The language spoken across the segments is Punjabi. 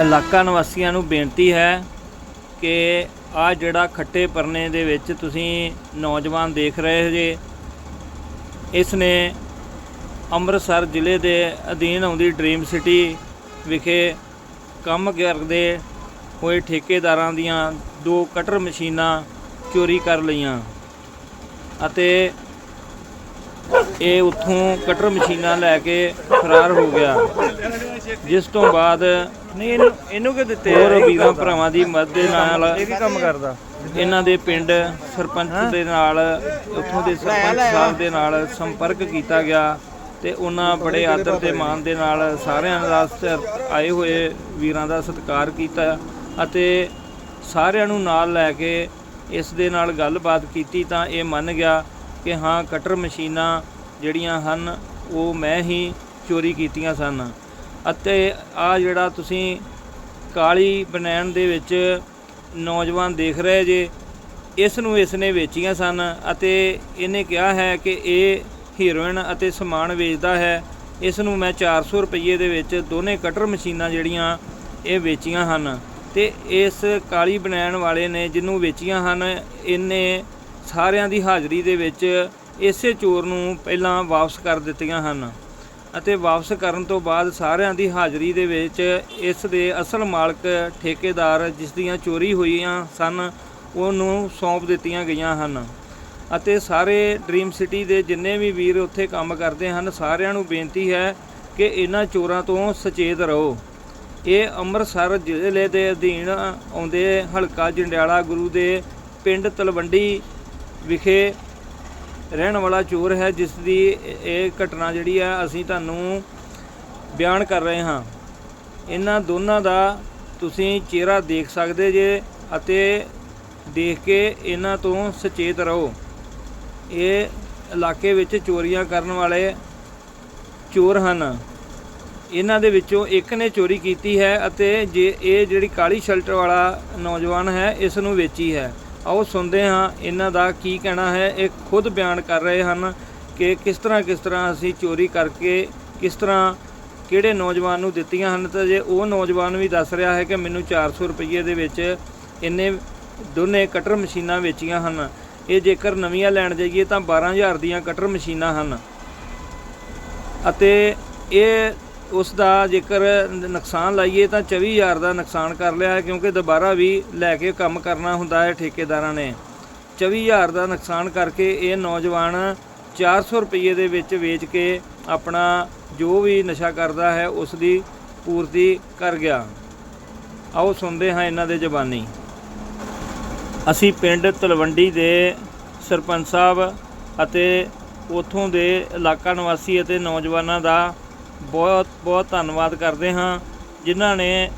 ਇਲਾਕਾ ਨਿਵਾਸੀਆਂ ਨੂੰ ਬੇਨਤੀ ਹੈ ਕਿ ਆ ਜਿਹੜਾ ਖੱਟੇ ਪਰਨੇ ਦੇ ਵਿੱਚ ਤੁਸੀਂ ਨੌਜਵਾਨ ਦੇਖ ਰਹੇ ਜੇ, ਇਸ ਨੇ ਅੰਮ੍ਰਿਤਸਰ ਜ਼ਿਲ੍ਹੇ ਦੇ ਅਧੀਨ ਆਉਂਦੀ ਡ੍ਰੀਮ ਸਿਟੀ ਵਿਖੇ ਕੰਮ ਕਰਦੇ ਹੋਏ ਠੇਕੇਦਾਰਾਂ ਦੀਆਂ ਦੋ ਕਟਰ ਮਸ਼ੀਨਾਂ ਚੋਰੀ ਕਰ ਲਈਆਂ ਅਤੇ ਇਹ ਉੱਥੋਂ ਕਟਰ ਮਸ਼ੀਨਾਂ ਲੈ ਕੇ ਫਰਾਰ ਹੋ ਗਿਆ, ਜਿਸ ਤੋਂ ਬਾਅਦ ਨਹੀਂ ਇਹਨੂੰ ਇਹਨੂੰ ਕਿ ਦਿੱਤੇ ਹੋਰ ਵੀਰਾਂ ਭਰਾਵਾਂ ਦੀ ਮਦਦ ਦੇ ਨਾਲ ਇਹ ਕੀ ਕੰਮ ਕਰਦਾ। ਇਹਨਾਂ ਦੇ ਪਿੰਡ ਸਰਪੰਚ ਦੇ ਨਾਲ ਉੱਥੋਂ ਦੇ ਸਰਪੰਚ ਸਾਹਿਬ ਦੇ ਨਾਲ ਸੰਪਰਕ ਕੀਤਾ ਗਿਆ ਤੇ ਉਹਨਾਂ ਬੜੇ ਆਦਰ ਤੇ ਮਾਣ ਦੇ ਨਾਲ ਸਾਰਿਆਂ ਦਾ ਸ- ਆਏ ਹੋਏ ਵੀਰਾਂ ਦਾ ਸਤਿਕਾਰ ਕੀਤਾ ਅਤੇ ਸਾਰਿਆਂ ਨੂੰ ਨਾਲ ਲੈ ਕੇ ਇਸ ਦੇ ਨਾਲ ਗੱਲਬਾਤ ਕੀਤੀ ਤਾਂ ਇਹ ਮੰਨ ਗਿਆ ਕਿ ਹਾਂ ਕਟਰ ਮਸ਼ੀਨਾਂ ਜਿਹੜੀਆਂ ਹਨ ਉਹ ਮੈਂ ਹੀ ਚੋਰੀ ਕੀਤੀਆਂ ਸਨ। ਅਤੇ ਆ ਜਿਹੜਾ ਤੁਸੀਂ ਕਾਲੀ ਬਨੈਣ ਦੇ ਵਿੱਚ ਨੌਜਵਾਨ ਦੇਖ ਰਹੇ ਜੇ, ਇਸ ਨੂੰ ਇਸ ਨੇ ਵੇਚੀਆਂ ਸਨ ਅਤੇ ਇਹਨੇ ਕਿਹਾ ਹੈ ਕਿ ਇਹ ਹੀਰੋਇਨ ਅਤੇ ਸਮਾਨ ਵੇਚਦਾ ਹੈ। ਇਸ ਨੂੰ ਮੈਂ 400 ਰੁਪਏ ਦੇ ਵਿੱਚ ਦੋਨੇ ਕਟਰ ਮਸ਼ੀਨਾਂ ਜਿਹੜੀਆਂ ਇਹ ਵੇਚੀਆਂ ਹਨ ਤੇ ਇਸ ਕਾਲੀ ਬਨੈਣ ਵਾਲੇ ਨੇ ਜਿਹਨੂੰ ਵੇਚੀਆਂ ਹਨ, ਇਹਨੇ ਸਾਰਿਆਂ ਦੀ ਹਾਜ਼ਰੀ ਦੇ ਵਿੱਚ ਇਸੇ ਚੋਰ ਨੂੰ ਪਹਿਲਾਂ ਵਾਪਸ ਕਰ ਦਿੱਤੀਆਂ ਹਨ। ਅਤੇ ਵਾਪਸ ਕਰਨ ਤੋਂ ਬਾਅਦ ਸਾਰਿਆਂ ਦੀ ਹਾਜ਼ਰੀ ਦੇ ਵਿੱਚ ਇਸ ਦੇ ਅਸਲ ਮਾਲਕ, ਠੇਕੇਦਾਰ ਜਿਸ ਦੀਆਂ ਚੋਰੀ ਹੋਈਆਂ ਸਨ, ਉਹਨੂੰ ਸੌਂਪ ਦਿੱਤੀਆਂ ਗਈਆਂ ਹਨ। ਅਤੇ ਸਾਰੇ ਡ੍ਰੀਮ ਸਿਟੀ ਦੇ ਜਿੰਨੇ ਵੀ ਵੀਰ ਉੱਥੇ ਕੰਮ ਕਰਦੇ ਹਨ, ਸਾਰਿਆਂ ਨੂੰ ਬੇਨਤੀ ਹੈ ਕਿ ਇਹਨਾਂ ਚੋਰਾਂ ਤੋਂ ਸਚੇਤ ਰਹੋ। ਇਹ ਅੰਮ੍ਰਿਤਸਰ ਜ਼ਿਲ੍ਹੇ ਦੇ ਅਧੀਨ ਆਉਂਦੇ ਹਲਕਾ ਜੰਡਿਆਲਾ ਗੁਰੂ ਦੇ ਪਿੰਡ ਤਲਵੰਡੀ ਵਿਖੇ ਰਹਿਣ ਵਾਲਾ ਚੋਰ ਹੈ, ਜਿਸ ਦੀ ਇਹ ਘਟਨਾ ਜਿਹੜੀ ਹੈ ਅਸੀਂ ਤੁਹਾਨੂੰ ਬਿਆਨ ਕਰ ਰਹੇ ਹਾਂ। ਇਹਨਾਂ ਦੋਨਾਂ ਦਾ ਤੁਸੀਂ ਚਿਹਰਾ ਦੇਖ ਸਕਦੇ ਜੇ ਅਤੇ ਦੇਖ ਕੇ ਇਹਨਾਂ ਤੋਂ ਸੁਚੇਤ ਰਹੋ। ਇਹ ਇਲਾਕੇ ਵਿੱਚ ਚੋਰੀਆਂ ਕਰਨ ਵਾਲੇ ਚੋਰ ਹਨ। ਇਹਨਾਂ ਦੇ ਵਿੱਚੋਂ ਇੱਕ ਨੇ ਚੋਰੀ ਕੀਤੀ ਹੈ ਅਤੇ ਜੇ ਇਹ ਜਿਹੜੀ ਕਾਲੀ ਸ਼ਰਟ ਵਾਲਾ ਨੌਜਵਾਨ ਹੈ, ਇਸ ਨੂੰ ਵੇਚੀ ਹੈ। ਆਓ ਸੁਣਦੇ ਹਾਂ ਇਹਨਾਂ ਦਾ ਕੀ ਕਹਿਣਾ ਹੈ। ਇਹ ਖੁਦ ਬਿਆਨ ਕਰ ਰਹੇ ਹਨ ਕਿ ਕਿਸ ਤਰ੍ਹਾਂ ਕਿਸ ਤਰ੍ਹਾਂ ਅਸੀਂ ਚੋਰੀ ਕਰਕੇ ਕਿਸ ਤਰ੍ਹਾਂ ਕਿਹੜੇ ਨੌਜਵਾਨ ਨੂੰ ਦਿੱਤੀਆਂ ਹਨ ਤਾਂ ਜੇ ਉਹ ਨੌਜਵਾਨ ਵੀ ਦੱਸ ਰਿਹਾ ਹੈ ਕਿ ਮੈਨੂੰ 400 ਰੁਪਏ ਦੇ ਵਿੱਚ ਇੰਨੇ ਦੋਨੇ ਕਟਰ ਮਸ਼ੀਨਾਂ ਵੇਚੀਆਂ ਹਨ। ਇਹ ਜੇਕਰ ਨਵੀਆਂ ਲੈਣ ਜਾਈਏ ਤਾਂ 12000 ਦੀਆਂ ਕਟਰ ਮਸ਼ੀਨਾਂ ਹਨ। ਅਤੇ ਇਹ ਉਸ ਦਾ ਜੇਕਰ ਨੁਕਸਾਨ ਲਾਈਏ ਤਾਂ 24000 ਦਾ ਨੁਕਸਾਨ ਕਰ ਲਿਆ ਹੈ, ਕਿਉਂਕਿ ਦੁਬਾਰਾ ਵੀ ਲੈ ਕੇ ਕੰਮ ਕਰਨਾ ਹੁੰਦਾ ਹੈ ਠੇਕੇਦਾਰਾਂ ਨੇ। 24000 ਦਾ ਨੁਕਸਾਨ ਕਰਕੇ ਇਹ ਨੌਜਵਾਨ 400 ਰੁਪਏ ਦੇ ਵਿੱਚ ਵੇਚ ਕੇ ਆਪਣਾ ਜੋ ਵੀ ਨਸ਼ਾ ਕਰਦਾ ਹੈ ਉਸ ਦੀ ਪੂਰਤੀ ਕਰ ਗਿਆ। ਆਓ ਸੁਣਦੇ ਹਾਂ ਇਹਨਾਂ ਦੇ ਜ਼ਬਾਨੀ। ਅਸੀਂ ਪਿੰਡ ਤਲਵੰਡੀ ਦੇ ਸਰਪੰਚ ਸਾਹਿਬ ਅਤੇ ਉਥੋਂ ਦੇ ਇਲਾਕਾ ਨਿਵਾਸੀ ਅਤੇ ਨੌਜਵਾਨਾਂ ਦਾ ਬਹੁਤ ਬਹੁਤ ਧੰਨਵਾਦ ਕਰਦੇ ਹਾਂ ਜਿਨ੍ਹਾਂ ਨੇ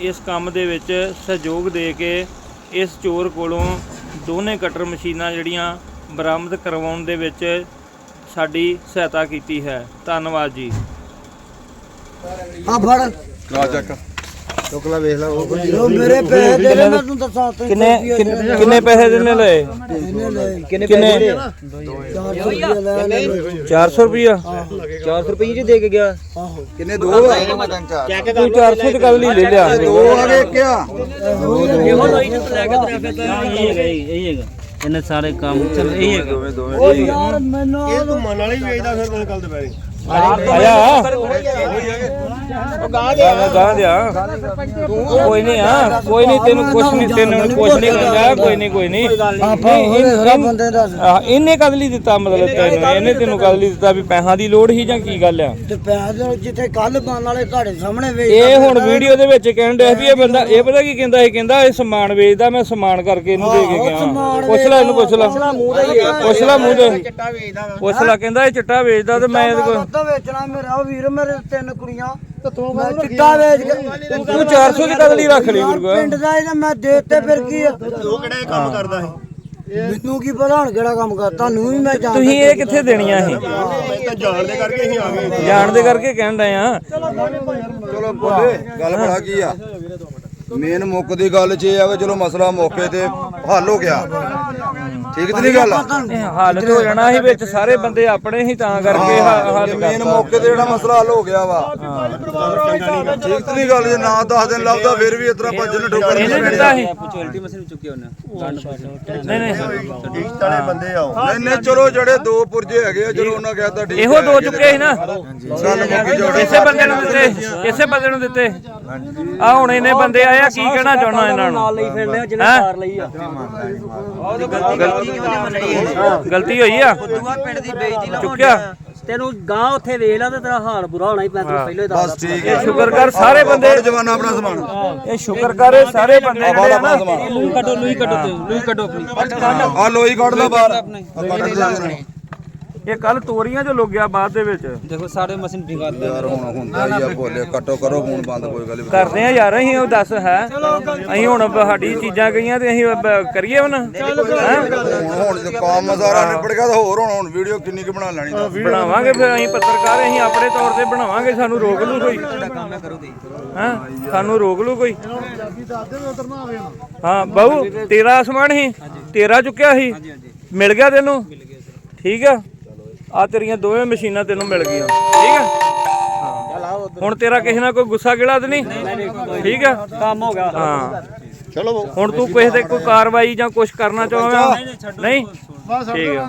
ਇਸ ਕੰਮ ਦੇ ਵਿੱਚ ਸਹਿਯੋਗ ਦੇ ਕੇ ਇਸ ਚੋਰ ਕੋਲੋਂ ਦੋਨੇ ਕਟਰ ਮਸ਼ੀਨਾਂ ਜਿਹੜੀਆਂ ਬਰਾਮਦ ਕਰਵਾਉਣ ਦੇ ਵਿੱਚ ਸਾਡੀ ਸਹਾਇਤਾ ਕੀਤੀ ਹੈ। ਧੰਨਵਾਦ ਜੀ। ਆ ਫੜ। ਆ ਚੱਕ ਟੋਕਲਾ ਵੇਖ ਲੈ ਉਹ ਜੋ ਮੇਰੇ ਪੈਸੇ ਦੇ ਦੇ ਮੈਂ ਤੈਨੂੰ ਦੱਸਾਂ ਤੇ ਕਿੰਨੇ ਕਿੰਨੇ ਪੈਸੇ ਦਿੰਨੇ ਲਏ ਕਿੰਨੇ ਕਿੰਨੇ 400 ਰੁਪਏ ਲੈ ਲੈ। 400 ਰੁਪਿਆ 400 ਰੁਪਏ ਚ ਦੇ ਕੇ ਗਿਆ। ਆਹੋ ਕਿੰਨੇ ਦੋ ਆ? ਤੂੰ 400 ਤੇ ਗੱਲ ਨਹੀਂ ਲੈ ਲਿਆ। ਦੋ ਆ ਗਏ ਕਿਆ ਇਹਨੇ ਸਾਰੇ ਕੰਮ ਚੱਲ। ਇਹੀ ਹੈਗਾ ਉਹ ਯਾਰ ਮੈਨੂੰ ਇਹ ਤੂੰ ਮਨ ਵਾਲੀ ਵੇਚਦਾ ਫਿਰ ਤੈਨੂੰ ਕੱਲ ਦੁਪਹਿਰੇ। ਆਇਆ। ਉਹ ਗਾਂ ਦੇ ਗਾਂ ਦੇ ਕੋਈ ਨਹੀਂ ਆ। ਕੋਈ ਨਹੀਂ ਤੈਨੂੰ ਕੁਛ ਨਹੀਂ ਤੈਨੂੰ ਕੁਛ ਨਹੀਂ ਕਹਿੰਦਾ। ਕੋਈ ਨਹੀਂ ਕੋਈ ਨਹੀਂ। ਆਪਾਂ ਹੋਰੇ ਹੋਰਾ ਬੰਦੇ ਦਾ ਆਹ, ਇਹਨੇ ਕਦ ਲਈ ਦਿੱਤਾ ਮਤਲਬ ਤੈਨੂੰ? ਇਹਨੇ ਤੈਨੂੰ ਕਦ ਲਈ ਦਿੱਤਾ ਵੀ ਦੀ ਲੋੜ ਹੀ ਜਾਂ ਕੀ ਗੱਲ ਆ? ਤੇ ਪੈਸੇ ਜਿੱਥੇ ਕੱਲ ਬਣ ਵਾਲੇ ਤੁਹਾਡੇ ਸਾਹਮਣੇ ਵੇਚ ਇਹ ਹੁਣ ਵੀਡੀਓ ਦੇ ਵਿੱਚ ਕਹਿਣ ਡਿਆ ਵੀ ਇਹ ਬੰਦਾ ਇਹ ਪਤਾ ਕੀ ਕਹਿੰਦਾ? ਇਹ ਕਹਿੰਦਾ ਇਹ ਸਮਾਨ ਵੇਚਦਾ ਮੈਂ ਸਮਾਨ ਕਰਕੇ ਇਹਨੂੰ ਦੇ ਕੇ ਗਿਆ। ਸਮਾਨ ਪੁੱਛ ਲੈ ਇਹਨੂੰ ਪੁੱਛ ਲੈ। ਪੁੱਛ ਲੈ ਮੂੰਹ ਤੇ ਚਿੱਟਾ ਵੇਚਦਾ ਪੁੱਛ ਲੈ ਕਹਿੰਦਾ ਇਹ ਚਿੱਟਾ ਵੇਚਦਾ ਤੇ ਮੈਂ ਇਹਦੇ ਕੋਲ ਤਾਂ ਵੇਚਣਾ ਮੇਰਾ ਉਹ ਵੀਰ ਮੇਰੇ ਤਿੰਨ ਕੁੜੀਆਂ। ਮੈਂ ਚਿੱਟਾ ਵੇਚ ਕੇ ਤੂੰ 400 ਦੀ ਕਦ ਲਈ ਰੱਖ ਲਈ ਗੁਰੂ ਪਿੰਡ ਦਾ ਇਹਦਾ ਮੈਂ ਦੇਤੇ ਫਿਰ ਕੀ ਆ? ਉਹ ਕਿਹੜਾ ਇਹ ਕੰਮ ਕਰਦਾ ਸੀ ਮੈਨੂੰ ਕੀ ਪਤਾ ਹੁਣ ਕਿਹੜਾ ਕੰਮ ਕਰ ਤੁਹਾਨੂੰ ਵੀ ਮੈਂ ਜਾਣਦਾ ਤੁਸੀਂ ਇਹ ਕਿੱਥੇ ਦੇਣੀਆਂ ਸੀ ਮੈਂ ਤਾਂ ਜਾਣਦੇ ਕਰਕੇ ਅਸੀਂ ਆ ਗਏ। ਜਾਣਦੇ ਕਰਕੇ ਕਹਿਣ ਡਏ ਆ। ਚਲੋ ਬੋਲੇ ਗੱਲ ਬੜਾ ਕੀ ਆ? ਮੇਨ ਮੁੱਕ ਦੀ ਗੱਲ 'ਚ ਇਹ ਆ ਵੀ ਚਲੋ ਮਸਲਾ ਮੌਕੇ ਤੇ ਹੱਲ ਹੋ ਗਿਆ। ਠੀਕ ਤੇ ਨਹੀਂ ਗੱਲ ਇਹ ਹੱਲ ਤੇ ਹੋ ਜਾਣਾ ਸੀ ਵਿੱਚ ਸਾਰੇ ਬੰਦੇ ਆਪਣੇ ਹੀ ਤਾਂ ਕਰਕੇ ਹ- ਹੱਲ ਮੇਨ ਕਰਤਾ। ਮੌਕੇ ਤੇ ਜਿਹੜਾ ਮਸਲਾ ਹੱਲ ਹੋ ਗਿਆ ਵਾ। ਠੀਕ ਤੇ ਨਹੀਂ ਗੱਲ ਜੇ ਨਾ 10 ਦਿਨ ਲੱਭਦਾ ਫਿਰ ਵੀ ਇਤਰਾ ਭੱਜਣ ਠੋਕਰ ਇਹਨੇ ਦਿੱਤਾ ਸੀ। ਚੁਅਲਟੀ ਮਸ਼ੀਨ ਚੁੱਕੀ ਉਹਨੇ ਨਹੀਂ ਨਹੀਂ ਵਾਲੇ ਬੰਦੇ ਆਓ ਨਹੀਂ ਨਹੀਂ ਚਲੋ ਜਿਹੜੇ ਦੋ ਪੁਰਜੇ ਹੈਗੇ ਆ ਚਲੋ ਉਹਨਾਂ ਕਹਿਤਾ ਠੀਕ ਇਹੋ ਦੋ ਚੁੱਕੇ ਸੀ ਨਾ। ਗੱਲ ਮੁੱਕੀ ਜੋੜੇ ਇਸੇ ਬੰਦੇ ਨੂੰ ਦਿੱਤੇ ਇਸੇ ਬੰਦੇ ਨੂੰ ਦਿੱਤੇ। ਆ ਹੁਣ ਇਹਨੇ ਬੰਦੇ ਆਏ ਆ ਕੀ ਕਹਿਣਾ ਚਾਹੁੰਦਾ ਇਹਨਾਂ ਨੂੰ? ਲਈ ਫਿਰਦੇ ਜਿਹਨੇ ਹੈਂ? ਕਾਰ ਲਈ ਆ। ਗਲਤੀ ਹੋਈ। ਆ। ਦੂਆ ਪਿੰਡ ਦੀ ਬੇਇੱਜ਼ਤੀ ਲਾਉਣ ਚੁੱਕਿਆ? ਡਿਆ। ਤੈਨੂੰ ਗਾਂ ਉੱਥੇ ਵੇਖ ਲਾ ਤੇ ਤੇਰਾ ਹਾਲ ਬੁਰਾ ਹੋਣਾ ਹੀ। ਪੈਂਦਾ ਪਹਿਲੇ ਬਸ ਦੱਸ ਠੀਕ ਇਹ ਹੈ। ਸ਼ੁਕਰ ਕਰ ਸਾਰੇ ਬੰਦੇ ਜਵਾਨਾ ਆਪਣਾ ਸਮਾਨ ਇਹ ਸ਼ੁਕਰ ਕਰ ਇਹ ਸਾਰੇ ਬੰਦੇ ਜਿਹੜੇ ਆ ਨਾ ਲੂਈ ਕੱਢੋ ਲੂਈ ਕੱਢੋ ਤੇ ਲੂਈ ਕੱਢੋ ਆਪਣੀ। ਆ ਲੋਈ ਕੱਢ ਲਾ ਬਾਹਰ। ਆ ਕੱਢ ਦੇ ਇਹਨੂੰ। ਇਹ ਕੱਲ ਤੋਰੀਆਂ ਚ ਲੁੱਗ ਗਿਆ ਬਾਅਦ ਦੇ ਵਿੱਚ। ਦੇਖੋ ਸਾਡੇ ਮਸ਼ੀਨ ਭਿਗਾ ਯਾਰ ਹੁਣ ਹੁੰਦਾ ਹੀ ਆ ਬੋਲੇ ਕੱਟੋ ਕਰੋ ਫੋਨ ਬੰਦ ਕੋਈ ਗੱਲ ਨਹੀਂ ਕਰਦੇ ਆ ਯਾਰ ਅਸੀਂ ਉਹ ਦੱਸ ਹੈ? ਅਸੀਂ ਹੁਣ ਸਾਡੀ ਚੀਜ਼ਾਂ ਗਈਆਂ ਤੇ ਅਸੀਂ ਬ- ਕਰੀਏ ਹੁਣ। ਹੈਂ? ਹੁਣ ਹੁਣ ਜੇ ਕੰਮ ਸਾਰਾ ਨਿਬੜ ਗਿਆ ਤਾਂ ਹੋਰ ਹੁਣ ਹੁਣ ਵੀਡੀਓ ਕਿੰਨੀ ਕੁ ਬਣਾ ਲੈਣੀ ਦੱਸ। ਬਣਾਵਾਂਗੇ ਫਿਰ ਅਸੀਂ ਪੱਤਰਕਾਰ ਅਸੀਂ ਆਪਣੇ ਤੌਰ ਤੇ ਬਣਾਵਾਂਗੇ ਸਾਨੂੰ ਰੋਕ ਲੂ ਕੋਈ। ਕੰਮ ਕਰੋ ਦੇ ਹਾਂ? ਸਾਨੂੰ ਰੋਕ ਲੂ ਕੋਈ। ਹਾਂ ਬਾਬੂ ਤੇਰਾ ਅਸਮਾਨ ਸੀ ਤੇਰਾ ਚੁੱਕਿਆ ਸੀ। ਮਿਲ ਗਿਆ ਤੈਨੂੰ? ਠੀਕ ਆ? ਆ ਤੇਰੀਆਂ ਦੋਵੇਂ ਮਸ਼ੀਨਾਂ ਤੈਨੂੰ ਮਿਲ ਗਈਆਂ। ਠੀਕ ਆ? ਹੁਣ ਤੇਰਾ ਕਿਸੇ ਨਾਲ ਕੋਈ ਗੁੱਸਾ ਗਿਲਾ ਤੇ ਨਹੀਂ? ਠੀਕ ਆ? ਕੰਮ ਹੋ ਗਿਆ। ਹਾਂ। ਚਲੋ ਹੁਣ ਤੂੰ ਕਿਸੇ ਤੇ ਕੋਈ ਕਾਰਵਾਈ ਜਾਂ ਕੁਝ ਕਰਨਾ ਚਾਹੁੰਦਾ ਨਹੀਂ ਠੀਕ ਆ।